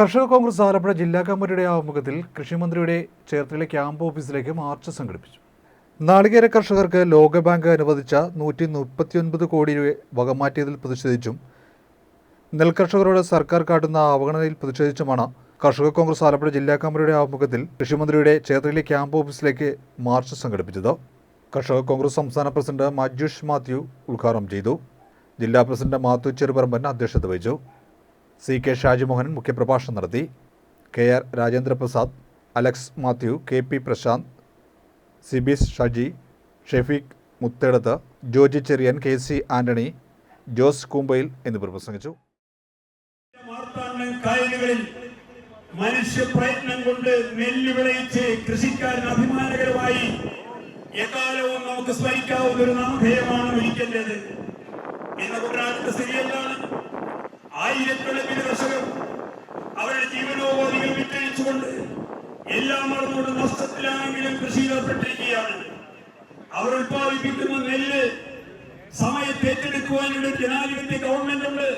കർഷക കോൺഗ്രസ് ആലപ്പുഴ ജില്ലാ കമ്മിറ്റിയുടെ ആഭിമുഖ്യത്തിൽ കൃഷിമന്ത്രിയുടെ ചേർത്തല ക്യാമ്പ് ഓഫീസിലേക്ക് മാർച്ച് സംഘടിപ്പിച്ചു. നാളികേര കർഷകർക്ക് ലോകബാങ്ക് അനുവദിച്ച നൂറ്റി മുപ്പത്തിയൊൻപത് കോടി രൂപ വകമാറ്റിയതിൽ പ്രതിഷേധിച്ചും നെൽകർഷകരോട് സർക്കാർ കാട്ടുന്ന അവഗണനയിൽ പ്രതിഷേധിച്ചുമാണ് കർഷക കോൺഗ്രസ് ആലപ്പുഴ ജില്ലാ കമ്മിറ്റിയുടെ ആഭിമുഖ്യത്തിൽ കൃഷിമന്ത്രിയുടെ ചേർത്തലയിലെ ക്യാമ്പ് ഓഫീസിലേക്ക് മാർച്ച് സംഘടിപ്പിച്ചത്. കർഷക കോൺഗ്രസ് സംസ്ഥാന പ്രസിഡന്റ് മജുഷ് മാത്യു ഉദ്ഘാടനം ചെയ്തു. ജില്ലാ പ്രസിഡന്റ് മാത്യു ചെറുപറമ്പൻ അധ്യക്ഷത വഹിച്ചു. സി കെ ഷാജിമോഹൻ മുഖ്യപ്രഭാഷണം നടത്തി. K R Rajendraprasad Alex Mathew K P Prashanth Sibi's Shaji Shefeeq Muthedath Joji Cherian K C Antony Jose Koombayil എന്നിവർ പ്രസംഗിച്ചു. കായലുകളിൽ മനുഷ്യ പ്രയത്നം കൊണ്ട് നെല്ല് വിളയിച്ച് കൃഷിക്കാരൻ അഭിമാനകരമായി എക്കാലവും നമുക്ക് സ്മരിക്കാവുന്ന ഒരു നാമധേയമാണ് ഒരിക്കലേത് ഇന്ന് കുട്ടനാട്ടിന്റെ സ്ഥിതി എന്താണ്? ആയിരക്കണക്കിന് കർഷകർ അവരുടെ ജീവനോപാധികൾ വിറ്റഴിച്ചുകൊണ്ട് എല്ലാം മറന്നുകൊണ്ട് നഷ്ടത്തിലാണെങ്കിലും കൃഷിയിൽ ഏർപ്പെട്ടിരിക്കുകയാണ് അവർ ഉത്പാദിപ്പിക്കുന്ന നെല്ല് സമയത്ത് ഏറ്റെടുക്കുവാനുള്ള ജനാധിപത്യ ഗവൺമെന്റ് ഉണ്ട്.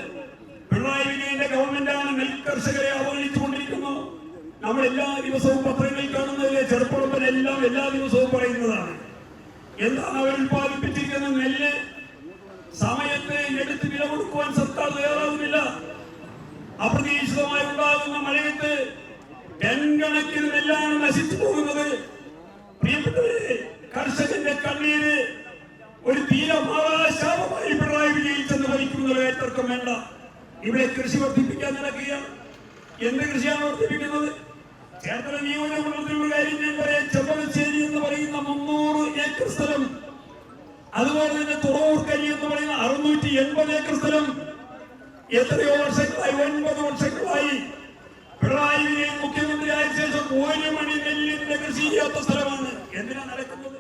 പിണറായി വിജയന്റെ ഗവൺമെന്റാണ് നെൽകർഷകരെ അവഗണിച്ചുകൊണ്ടിരിക്കുന്നു നമ്മൾ എല്ലാ ദിവസവും പത്രങ്ങളിൽ കാണുന്നതിലെ ചെറുപ്പുറപ്പനെല്ലാം എല്ലാ ദിവസവും പറയുന്നതാണ്. എന്താണ് അവർ ഉത്പാദിപ്പിച്ചിരിക്കുന്ന നെല്ല്? സമയത്ത് എടുത്ത് വില കൊടുക്കുവാൻ സർക്കാർ തയ്യാറാകുന്നില്ല അപ്രതീക്ഷിതമായി ഉണ്ടാകുന്ന മഴയത്ത് ടെൻകണക്കിന് നെല്ലാണ് നശിച്ചു പോകുന്നത്. കർഷകന്റെ കണ്ണീര് ഒരു തീരമാശാപമായി പിണറായി വിജയൻ ചെന്ന് ഭരിക്കുന്നത് ഏത്തർക്കം വേണ്ട. ഇവിടെ കൃഷി വർദ്ധിപ്പിക്കാൻ നടക്കുകയാണ്. എന്ത് കൃഷിയാണ് വർദ്ധിപ്പിക്കുന്നത്? ചേർത്തല നിയോജകമണ്ഡലത്തിലുള്ള കാര്യം ഞാൻ പറയാം. ചെമ്പകശ്ശേരി എന്ന് പറയുന്ന മുന്നൂറ് ഏക്കർ സ്ഥലം അതുപോലെ തന്നെ തുറവൂർക്കരി എന്ന് പറയുന്ന അറുന്നൂറ്റി എൺപത് ഏക്കർ സ്ഥലം എത്രയോ വർഷങ്ങളായി ഒൻപത് വർഷങ്ങളായി പിണറായി വിജയൻ മുഖ്യമന്ത്രിയായ ശേഷം ഒരു മണി നെല്ലിന്റെ കൃഷി ചെയ്യാത്ത സ്ഥലമാണ്. എന്തിനാ നടക്കുന്നത്?